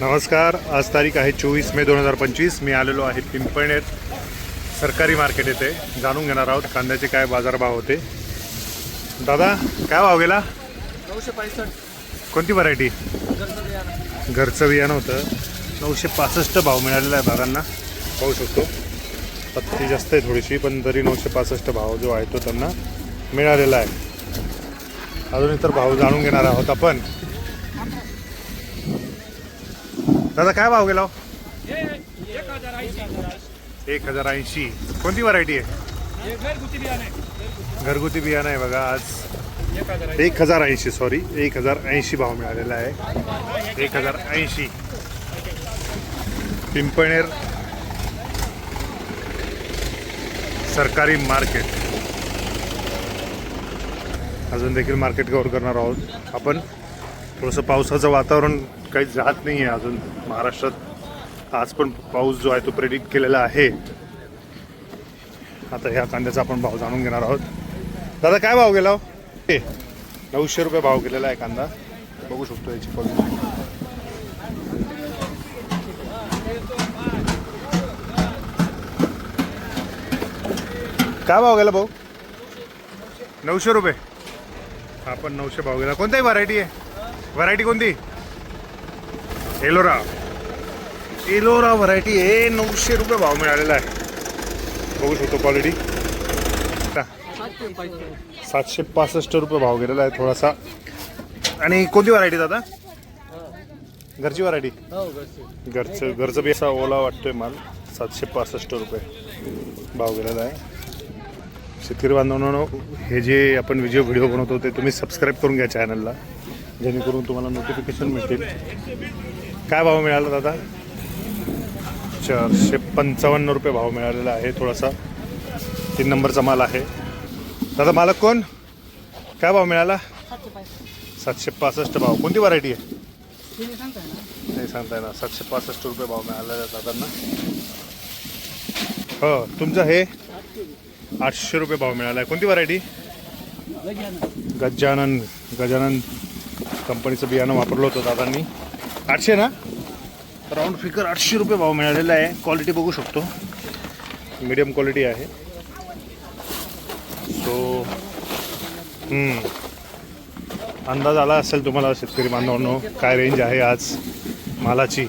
नमस्कार. आज तारीख आहे चोवीस मे दोन हजार पंचवीस. मी आलेलो आहे पिंपळनेर सरकारी मार्केट येथे. जाणून घेणार आहोत कांद्याचे काय बाजारभाव होते. दादा काय भाव गेला? नऊशे पासष्ट. कोणती व्हरायटी घरचं बियाणं होतं. नऊशे पासष्ट भाव मिळालेला आहे दादांना. पाहू शकतो. पत्ती जास्त आहे थोडीशी पण तरी नऊशे पासष्ट भाव जो आहे तो त्यांना मिळालेला आहे. अजून इतर भाव जाणून घेणार आहोत आपण. दादा काय भाव गेला हो? एक हजार ऐंशी. कोणती व्हरायटी आहे? घरगुती बियाणे. घरगुती बियाणं आहे बघा आज एक हजार ऐंशी. सॉरी एक हजार ऐंशी भाव मिळालेला आहे. एक हजार ऐंशी. पिंपळनेर सरकारी मार्केट. अजून देखील मार्केट कव्हर करणार आहोत आपण. थोडंसं पावसाचं वातावरण काहीच जात नाही आहे अजून महाराष्ट्रात. आज पण पाऊस जो आहे तो प्रेडिक्ट केलेला आहे. आता ह्या कांद्याचा आपण भाव जाणून घेणार आहोत. दादा काय भाव गेला हो? हे, नऊशे रुपये भाव केलेला आहे कांदा. बघू शकतो याची क्वालिटी काय भाव गेला भाऊ? नऊशे रुपये. आपण नऊशे भाव गेला. कोणताही व्हरायटी आहे. व्हरायटी कोणती? एलोरा. एलोरा व्हरायटी आहे नऊशे रुपये भाव मिळालेला आहे. बघू शकतो क्वालिटी सातशे पासष्ट सातशे पासष्ट रुपये भाव गेलेला आहे थोडासा. आणि कोणती व्हरायटी दादा? घरची व्हरायटी हो घरचे. घरचं घरचं बी असा ओला वाटतोय माल. सातशे पासष्ट रुपये भाव गेलेला आहे. शेतकरी बांधवांनो हे जे आपण व्हिडिओ व्हिडिओ बनवतो ते तुम्ही सबस्क्राईब करून घ्या चॅनलला जेणेकरून तुम्हाला नोटिफिकेशन मिळतील. काय भाव मिळाला दादा? चारशे पंचावन्न रुपये भाव मिळालेला आहे थोडासा. तीन नंबरचा माल आहे. दादा मालक कोण? काय भाव मिळाला? सातशे पासष्ट भाव. कोणती व्हरायटी आहे? तुम्ही सांगताय ना. नाही सांगता येणार सातशे पासष्ट रुपये भाव मिळाला दादांना. हो तुमचं हे आठशे रुपये भाव मिळाला आहे. कोणती व्हरायटी गजानन. गजानन. कंपनीचं बियाणं वापरलं होतं दादांनी. आठशे ना? राऊंड फिकर आठशे रुपये भाव मिळालेला आहे. क्वालिटी बघू शकतो. मीडियम क्वालिटी आहे. सो अंदाज आला असेल तुम्हाला शेतकरी बांधवांनो काय रेंज आहे आज मालाची?